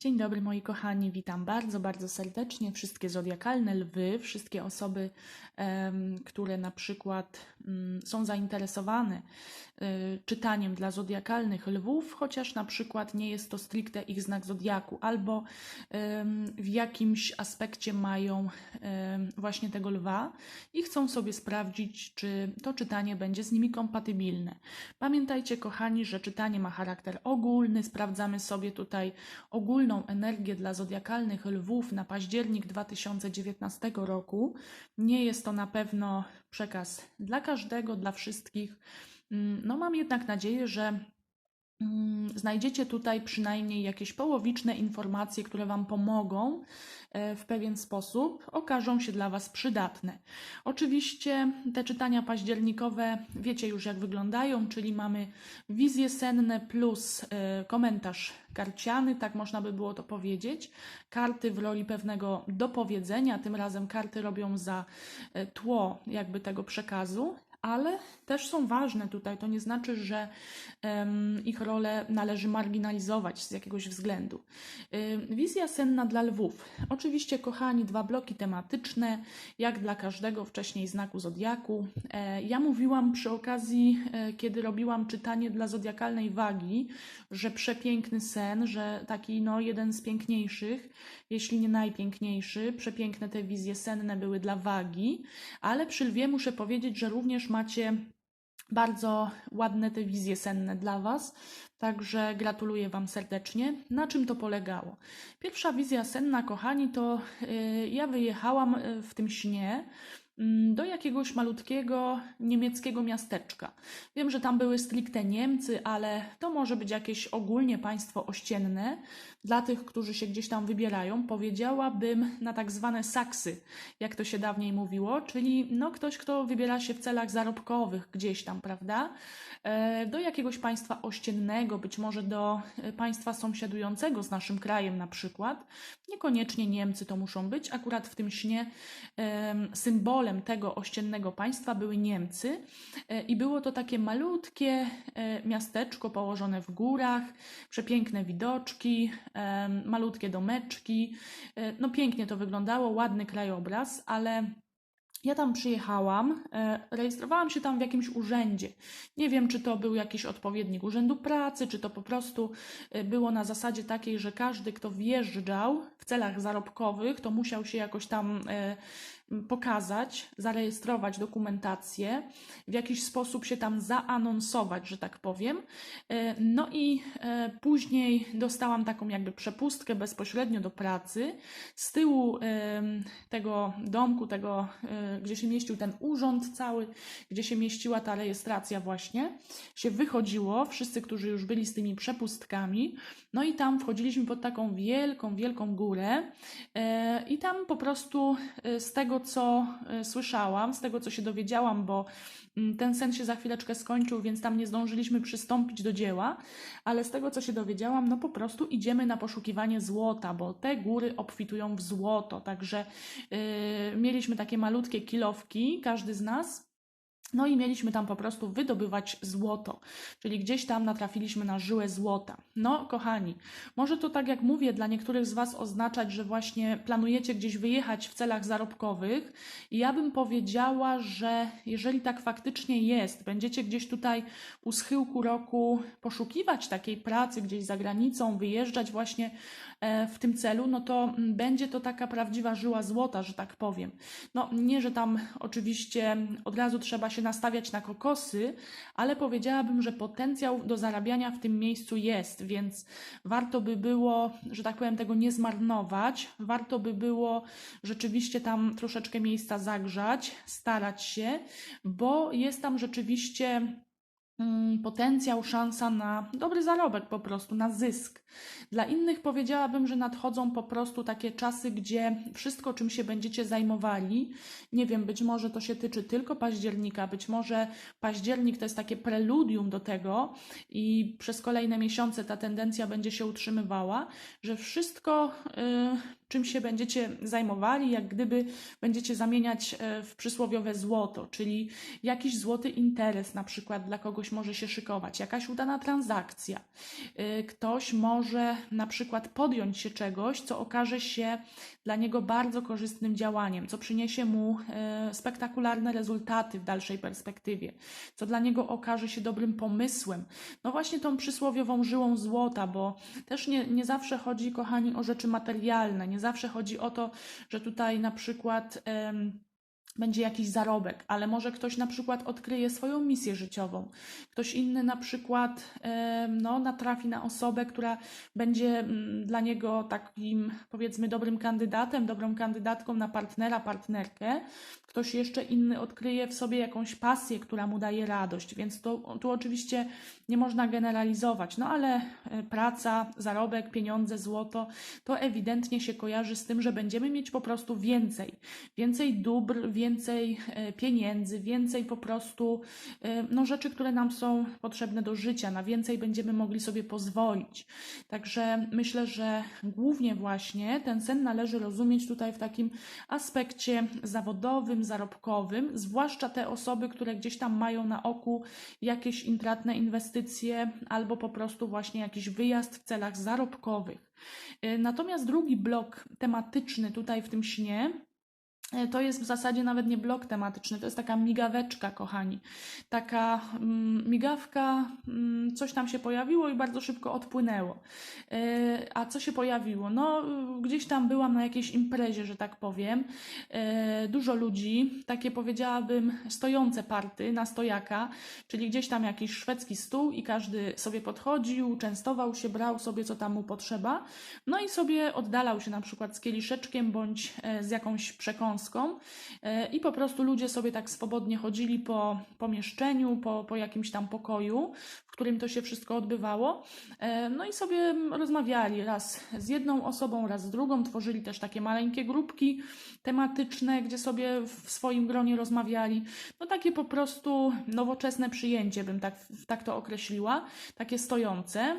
Dzień dobry moi kochani, witam bardzo, bardzo serdecznie. Wszystkie zodiakalne lwy, wszystkie osoby, które na przykład mm, są zainteresowane y, czytaniem dla zodiakalnych lwów, chociaż na przykład nie jest to stricte ich znak zodiaku, albo w jakimś aspekcie mają właśnie tego lwa i chcą sobie sprawdzić, czy to czytanie będzie z nimi kompatybilne. Pamiętajcie kochani, że czytanie ma charakter ogólny, sprawdzamy sobie tutaj energię dla zodiakalnych lwów na październik 2019 roku. Nie jest to na pewno przekaz dla każdego, dla wszystkich. Mm, No, mam jednak nadzieję, że znajdziecie tutaj przynajmniej jakieś połowiczne informacje, które Wam pomogą e, w pewien sposób, okażą się dla Was przydatne. Oczywiście te czytania październikowe wiecie już jak wyglądają, czyli mamy wizje senne plus e, komentarz karciany, tak można by było to powiedzieć. Karty w roli pewnego dopowiedzenia, tym razem karty robią za e, tło jakby tego przekazu, ale też są ważne tutaj. To nie znaczy, że em, ich rolę należy marginalizować z jakiegoś względu. Wizja senna dla lwów. Oczywiście, kochani, dwa bloki tematyczne, jak dla każdego wcześniej znaku zodiaku. E, Ja mówiłam przy okazji, e, kiedy robiłam czytanie dla zodiakalnej wagi, że przepiękny sen, że taki no, jeden z piękniejszych, jeśli nie najpiękniejszy. Przepiękne te wizje senne były dla wagi, ale przy lwie muszę powiedzieć, że również macie bardzo ładne te wizje senne dla Was, także gratuluję Wam serdecznie. Na czym to polegało? Pierwsza wizja senna, kochani, to y, ja wyjechałam y, w tym śnie do jakiegoś malutkiego niemieckiego miasteczka. Wiem, że tam były stricte Niemcy, ale to może być jakieś ogólnie państwo ościenne. Dla tych, którzy się gdzieś tam wybierają, powiedziałabym na tak zwane saksy, jak to się dawniej mówiło, czyli no ktoś, kto wybiera się w celach zarobkowych gdzieś tam, prawda? E, Do jakiegoś państwa ościennego, być może do e, państwa sąsiadującego z naszym krajem na przykład. Niekoniecznie Niemcy to muszą być. Akurat w tym śnie em, symbolem tego ościennego państwa były Niemcy E, i było to takie malutkie e, miasteczko położone w górach, przepiękne widoczki, em, malutkie domeczki. E, No pięknie to wyglądało, ładny krajobraz, ale ja tam przyjechałam, e, rejestrowałam się tam w jakimś urzędzie. Nie wiem, czy to był jakiś odpowiednik urzędu pracy, czy to po prostu e, było na zasadzie takiej, że każdy, kto wjeżdżał w celach zarobkowych, to musiał się jakoś tam e, pokazać, zarejestrować dokumentację, w jakiś sposób się tam zaanonsować, że tak powiem. E, No i e, później dostałam taką jakby przepustkę bezpośrednio do pracy. Z tyłu tego domku, tego, e, gdzie się mieścił ten urząd cały, gdzie się mieściła ta rejestracja właśnie, się wychodziło, wszyscy, którzy już byli z tymi przepustkami, no i tam wchodziliśmy pod taką wielką, wielką górę i tam po prostu z tego, co e, słyszałam, z tego, co się dowiedziałam, bo mm, ten sen się za chwileczkę skończył, więc tam nie zdążyliśmy przystąpić do dzieła, ale z tego, co się dowiedziałam, no po prostu idziemy na poszukiwanie złota, bo te góry obfitują w złoto, także yy, mieliśmy takie malutkie kilowki, każdy z nas. No i mieliśmy tam po prostu wydobywać złoto, czyli gdzieś tam natrafiliśmy na żyłę złota. No, kochani, może to tak jak mówię, dla niektórych z Was oznaczać, że właśnie planujecie gdzieś wyjechać w celach zarobkowych. I ja bym powiedziała, że jeżeli tak faktycznie jest, będziecie gdzieś tutaj u schyłku roku poszukiwać takiej pracy gdzieś za granicą, wyjeżdżać właśnie w tym celu, no to mm, będzie to taka prawdziwa żyła złota, że tak powiem. No nie, że tam oczywiście od razu trzeba się nastawiać na kokosy, ale powiedziałabym, że potencjał do zarabiania w tym miejscu jest, więc warto by było, że tak powiem, tego nie zmarnować. Warto by było rzeczywiście tam troszeczkę miejsca zagrzać, starać się, bo jest tam rzeczywiście potencjał, szansa na dobry zarobek po prostu, na zysk. Dla innych powiedziałabym, że nadchodzą po prostu takie czasy, gdzie wszystko, czym się będziecie zajmowali, nie wiem, być może to się tyczy tylko października, być może październik to jest takie preludium do tego i przez kolejne miesiące ta tendencja będzie się utrzymywała, że wszystko y, czym się będziecie zajmowali, jak gdyby będziecie zamieniać e, w przysłowiowe złoto, czyli jakiś złoty interes na przykład dla kogoś może się szykować, jakaś udana transakcja. E, Ktoś może na przykład podjąć się czegoś, co okaże się dla niego bardzo korzystnym działaniem, co przyniesie mu e, spektakularne rezultaty w dalszej perspektywie, co dla niego okaże się dobrym pomysłem. No właśnie tą przysłowiową żyłą złota, bo też nie, nie zawsze chodzi, kochani, o rzeczy materialne, nie zawsze chodzi o to, że tutaj na przykład. będzie jakiś zarobek, ale może ktoś na przykład odkryje swoją misję życiową. Ktoś inny na przykład no, natrafi na osobę, która będzie mm, dla niego takim, powiedzmy, dobrym kandydatem, dobrą kandydatką na partnera, partnerkę. Ktoś jeszcze inny odkryje w sobie jakąś pasję, która mu daje radość, więc to, tu oczywiście nie można generalizować, no ale e, praca, zarobek, pieniądze, złoto to ewidentnie się kojarzy z tym, że będziemy mieć po prostu więcej. Więcej dóbr, więcej e, pieniędzy, więcej po prostu e, no, rzeczy, które nam są potrzebne do życia. Na więcej będziemy mogli sobie pozwolić. Także myślę, że głównie właśnie ten sen należy rozumieć tutaj w takim aspekcie zawodowym, zarobkowym, zwłaszcza te osoby, które gdzieś tam mają na oku jakieś intratne inwestycje albo po prostu właśnie jakiś wyjazd w celach zarobkowych. Y, Natomiast drugi blok tematyczny tutaj w tym śnie E, To jest w zasadzie nawet nie blok tematyczny, to jest taka migaweczka, kochani. Taka mm, migawka, mm, coś tam się pojawiło i bardzo szybko odpłynęło. E, A co się pojawiło? No, gdzieś tam byłam na jakiejś imprezie, że tak powiem. E, Dużo ludzi, takie powiedziałabym stojące party na stojaka, czyli gdzieś tam jakiś szwedzki stół i każdy sobie podchodził, częstował się, brał sobie co tam mu potrzeba. No i sobie oddalał się na przykład z kieliszeczkiem bądź e, z jakąś przekąską e, i po prostu ludzie sobie tak swobodnie chodzili po pomieszczeniu, po, po jakimś tam pokoju, w którym to się wszystko odbywało. E, No i sobie rozmawiali raz z jedną osobą, raz z drugą, tworzyli też takie maleńkie grupki tematyczne, gdzie sobie w swoim gronie rozmawiali. No takie po prostu nowoczesne przyjęcie, bym tak, tak to określiła, takie stojące.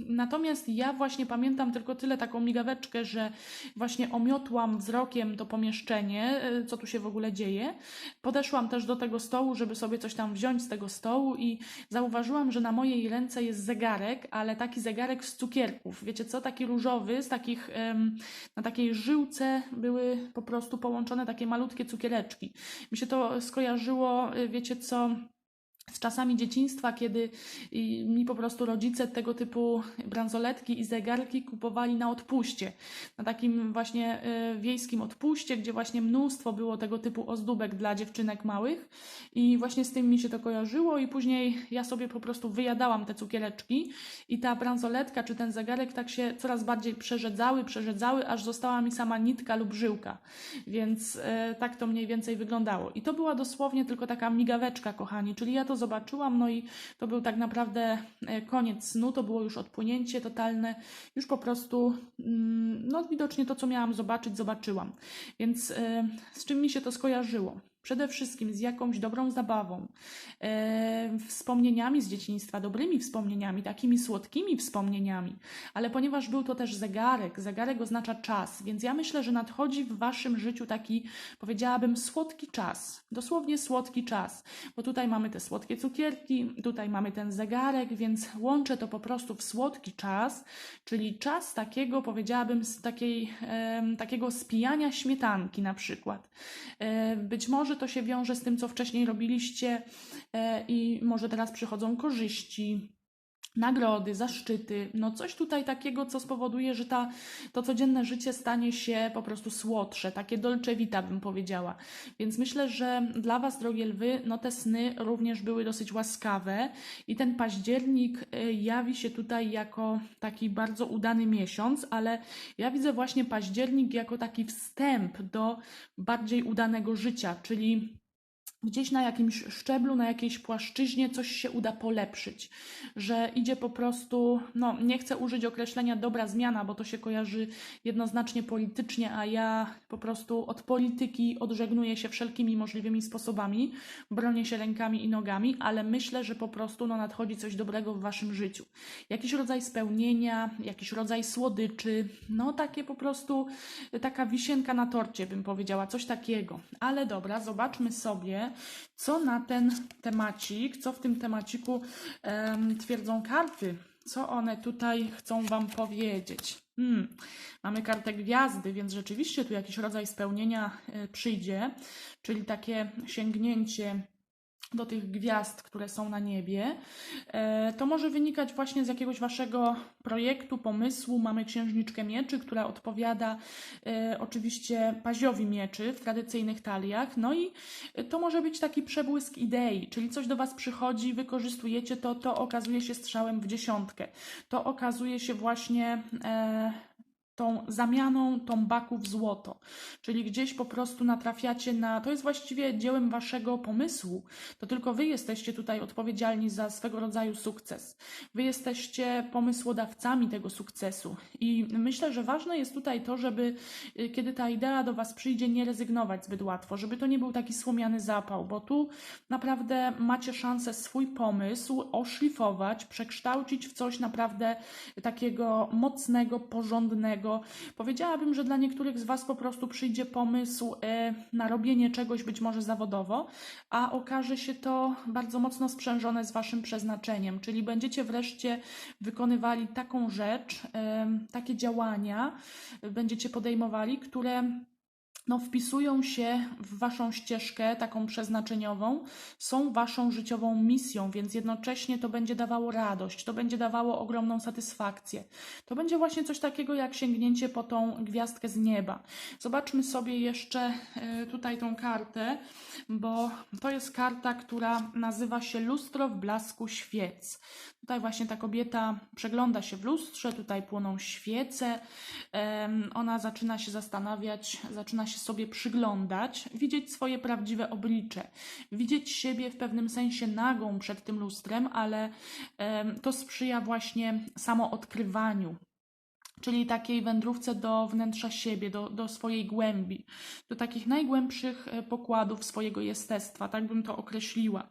E, Natomiast ja właśnie pamiętam tylko tyle taką migaweczkę, że właśnie omiotłam wzrokiem to pomieszczenie, e, co tu się w ogóle dzieje. Podeszłam też do tego stołu, żeby sobie coś tam wziąć z tego stołu i zauważyłam, że na mojej ręce jest zegarek, ale taki zegarek z cukierków. Wiecie co? Taki różowy, z takich, na takiej żyłce były po prostu połączone takie malutkie cukiereczki. Mi się to skojarzyło, y, wiecie co? Z czasami dzieciństwa, kiedy mi po prostu rodzice tego typu bransoletki i zegarki kupowali na odpuście. Na takim właśnie y, wiejskim odpuście, gdzie właśnie mnóstwo było tego typu ozdóbek dla dziewczynek małych i właśnie z tym mi się to kojarzyło i później ja sobie po prostu wyjadałam te cukiereczki i ta bransoletka czy ten zegarek tak się coraz bardziej przerzedzały, przerzedzały, aż została mi sama nitka lub żyłka. Więc y, tak to mniej więcej wyglądało. I to była dosłownie tylko taka migaweczka, kochani, czyli ja to zobaczyłam, no i to był tak naprawdę e, koniec snu, to było już odpłynięcie totalne, już po prostu, mm, no widocznie to, co miałam zobaczyć, zobaczyłam. Więc e, z czym mi się to skojarzyło? Przede wszystkim z jakąś dobrą zabawą, e, wspomnieniami z dzieciństwa, dobrymi wspomnieniami, takimi słodkimi wspomnieniami, ale ponieważ był to też zegarek, zegarek oznacza czas, więc ja myślę, że nadchodzi w waszym życiu taki, powiedziałabym, słodki czas, dosłownie słodki czas, bo tutaj mamy te słodkie cukierki, tutaj mamy ten zegarek, więc łączę to po prostu w słodki czas, czyli czas takiego, powiedziałabym, z takiej, em, takiego spijania śmietanki na przykład. E, Być może to się wiąże z tym, co wcześniej robiliście e, i może teraz przychodzą korzyści, nagrody, zaszczyty, no coś tutaj takiego, co spowoduje, że ta, to codzienne życie stanie się po prostu słodsze, takie dolce vita bym powiedziała. Więc myślę, że dla Was, drogie lwy, no te sny również były dosyć łaskawe i ten październik y, jawi się tutaj jako taki bardzo udany miesiąc, ale ja widzę właśnie październik jako taki wstęp do bardziej udanego życia, czyli gdzieś na jakimś szczeblu, na jakiejś płaszczyźnie coś się uda polepszyć, że idzie po prostu, no nie chcę użyć określenia dobra zmiana, bo to się kojarzy jednoznacznie politycznie, a ja po prostu od polityki odżegnuję się wszelkimi możliwymi sposobami, bronię się rękami i nogami, ale myślę, że po prostu no, nadchodzi coś dobrego w waszym życiu. Jakiś rodzaj spełnienia, jakiś rodzaj słodyczy, no takie po prostu, taka wisienka na torcie bym powiedziała, coś takiego. Ale dobra, zobaczmy sobie, co na ten temacik, co w tym temaciku em, twierdzą karty, co one tutaj chcą Wam powiedzieć. Hmm. Mamy kartę gwiazdy, więc rzeczywiście tu jakiś rodzaj spełnienia e, przyjdzie, czyli takie sięgnięcie do tych gwiazd, które są na niebie, e, to może wynikać właśnie z jakiegoś waszego projektu, pomysłu. Mamy księżniczkę mieczy, która odpowiada e, oczywiście paziowi mieczy w tradycyjnych taliach. No i to może być taki przebłysk idei, czyli coś do was przychodzi, wykorzystujecie to, to okazuje się strzałem w dziesiątkę. To okazuje się właśnie e, tą zamianą tombaku w złoto. Czyli gdzieś po prostu natrafiacie na. To jest właściwie dziełem waszego pomysłu. To tylko wy jesteście tutaj odpowiedzialni za swego rodzaju sukces. Wy jesteście pomysłodawcami tego sukcesu. I myślę, że ważne jest tutaj to, żeby y, kiedy ta idea do was przyjdzie, nie rezygnować zbyt łatwo, żeby to nie był taki słomiany zapał, bo tu naprawdę macie szansę swój pomysł oszlifować, przekształcić w coś naprawdę takiego mocnego, porządnego Powiedziałabym, że dla niektórych z Was po prostu przyjdzie pomysł e, na robienie czegoś być może zawodowo, a okaże się to bardzo mocno sprzężone z Waszym przeznaczeniem, czyli będziecie wreszcie wykonywali taką rzecz, e, takie działania będziecie podejmowali, które no, wpisują się w Waszą ścieżkę taką przeznaczeniową, są Waszą życiową misją, więc jednocześnie to będzie dawało radość, to będzie dawało ogromną satysfakcję. To będzie właśnie coś takiego jak sięgnięcie po tą gwiazdkę z nieba. Zobaczmy sobie jeszcze e, tutaj tą kartę, bo to jest karta, która nazywa się Lustro w blasku świec. Tutaj właśnie ta kobieta przegląda się w lustrze, tutaj płoną świece. Ona zaczyna się zastanawiać, zaczyna się sobie przyglądać, widzieć swoje prawdziwe oblicze, widzieć siebie w pewnym sensie nagą przed tym lustrem, ale to sprzyja właśnie samoodkrywaniu, czyli takiej wędrówce do wnętrza siebie, do, do swojej głębi, do takich najgłębszych e, pokładów swojego jestestwa, tak bym to określiła.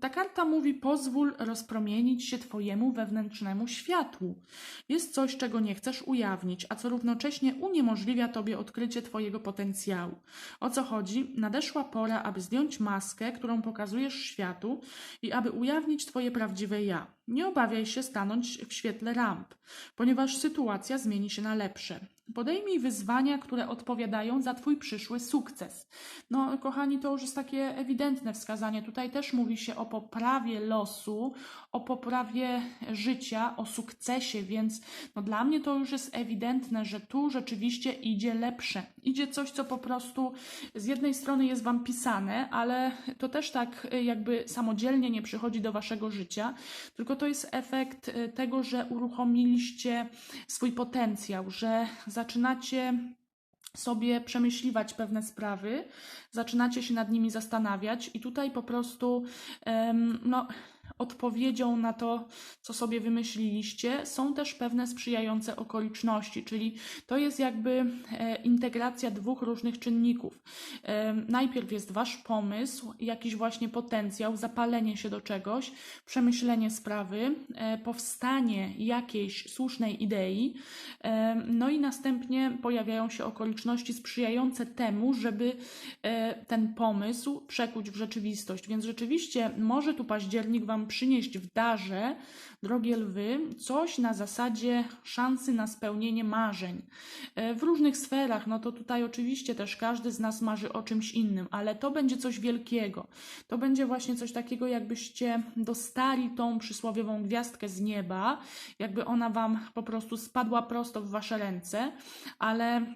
Ta karta mówi: pozwól rozpromienić się Twojemu wewnętrznemu światłu. Jest coś, czego nie chcesz ujawnić, a co równocześnie uniemożliwia Tobie odkrycie Twojego potencjału. O co chodzi? Nadeszła pora, aby zdjąć maskę, którą pokazujesz światu i aby ujawnić Twoje prawdziwe ja. Nie obawiaj się stanąć w świetle ramp, ponieważ sytuacja zmieni się na lepsze. Podejmij wyzwania, które odpowiadają za Twój przyszły sukces. No, kochani, to już jest takie ewidentne wskazanie. Tutaj też mówi się o poprawie losu, o poprawie życia, o sukcesie, więc no, dla mnie to już jest ewidentne, że tu rzeczywiście idzie lepsze. Idzie coś, co po prostu z jednej strony jest Wam pisane, ale to też tak y, jakby samodzielnie nie przychodzi do Waszego życia, tylko to jest efekt y, tego, że uruchomiliście swój potencjał, że zaczynacie sobie przemyśliwać pewne sprawy, zaczynacie się nad nimi zastanawiać, i tutaj po prostu, no, odpowiedzią na to, co sobie wymyśliliście, są też pewne sprzyjające okoliczności, czyli to jest jakby e, integracja dwóch różnych czynników. E, najpierw jest wasz pomysł, jakiś właśnie potencjał, zapalenie się do czegoś, przemyślenie sprawy, e, powstanie jakiejś słusznej idei, no i następnie pojawiają się okoliczności sprzyjające temu, żeby ten pomysł przekuć w rzeczywistość. Więc rzeczywiście może tu październik wam przynieść w darze, drogie lwy, coś na zasadzie szansy na spełnienie marzeń. E, w różnych sferach, no to tutaj oczywiście też każdy z nas marzy o czymś innym, ale to będzie coś wielkiego. To będzie właśnie coś takiego, jakbyście dostali tą przysłowiową gwiazdkę z nieba, jakby ona wam po prostu spadła prosto w wasze ręce, ale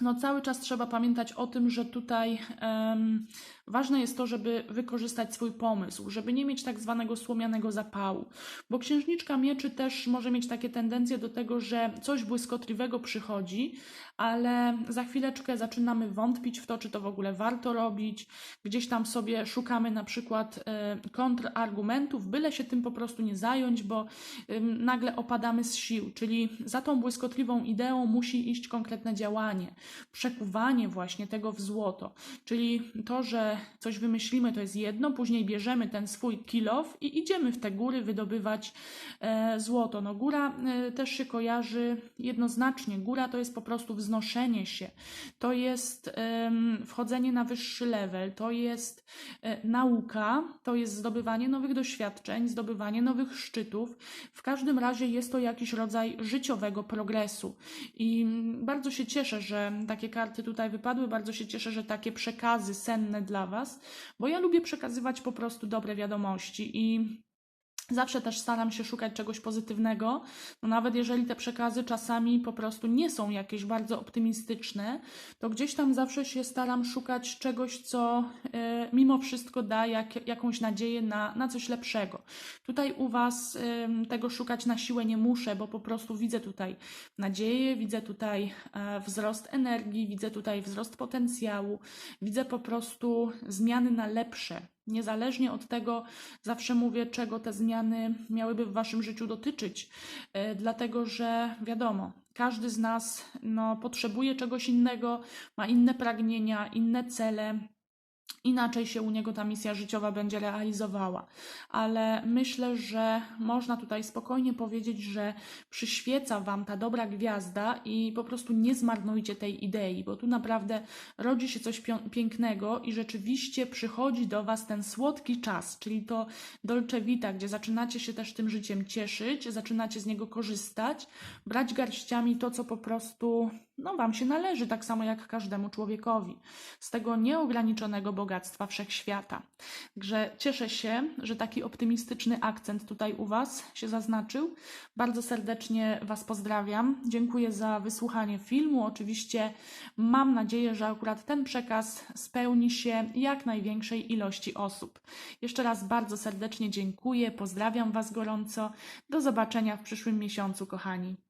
no cały czas trzeba pamiętać o tym, że tutaj um, ważne jest to, żeby wykorzystać swój pomysł, żeby nie mieć tak zwanego słomianego zapału, bo księżniczka mieczy też może mieć takie tendencje do tego, że coś błyskotliwego przychodzi, ale za chwileczkę zaczynamy wątpić w to, czy to w ogóle warto robić. Gdzieś tam sobie szukamy na przykład e, kontrargumentów, byle się tym po prostu nie zająć, bo ym, nagle opadamy z sił. Czyli za tą błyskotliwą ideą musi iść konkretne działanie, przekuwanie właśnie tego w złoto. Czyli to, że coś wymyślimy, to jest jedno, później bierzemy ten swój kilof i idziemy w te góry wydobywać e, złoto. No góra e, też się kojarzy jednoznacznie. Góra to jest po prostu wznoszenie się, to jest wchodzenie na wyższy level, to jest e, nauka, to jest zdobywanie nowych doświadczeń, zdobywanie nowych szczytów. W każdym razie jest to jakiś rodzaj życiowego progresu. I mm, bardzo się cieszę, że takie karty tutaj wypadły, bardzo się cieszę, że takie przekazy senne dla Was, bo ja lubię przekazywać po prostu dobre wiadomości i Zawsze też staram się szukać czegoś pozytywnego, no nawet jeżeli te przekazy czasami po prostu nie są jakieś bardzo optymistyczne, to gdzieś tam zawsze się staram szukać czegoś, co e, mimo wszystko da jak, jakąś nadzieję na, na coś lepszego. Tutaj u Was em, tego szukać na siłę nie muszę, bo po prostu widzę tutaj nadzieję, widzę tutaj e, wzrost energii, widzę tutaj wzrost potencjału, widzę po prostu zmiany na lepsze. Niezależnie od tego, zawsze mówię, czego te zmiany miałyby w Waszym życiu dotyczyć, e, dlatego że wiadomo, każdy z nas no, potrzebuje czegoś innego, ma inne pragnienia, inne cele. Inaczej się u niego ta misja życiowa będzie realizowała, ale myślę, że można tutaj spokojnie powiedzieć, że przyświeca Wam ta dobra gwiazda i po prostu nie zmarnujcie tej idei, bo tu naprawdę rodzi się coś pięknego i rzeczywiście przychodzi do Was ten słodki czas, czyli to dolce vita, gdzie zaczynacie się też tym życiem cieszyć, zaczynacie z niego korzystać, brać garściami to, co po prostu no, Wam się należy, tak samo jak każdemu człowiekowi, z tego nieograniczonego bogactwa wszechświata. Także cieszę się, że taki optymistyczny akcent tutaj u Was się zaznaczył. Bardzo serdecznie Was pozdrawiam. Dziękuję za wysłuchanie filmu. Oczywiście mam nadzieję, że akurat ten przekaz spełni się jak największej ilości osób. Jeszcze raz bardzo serdecznie dziękuję, pozdrawiam Was gorąco. Do zobaczenia w przyszłym miesiącu, kochani.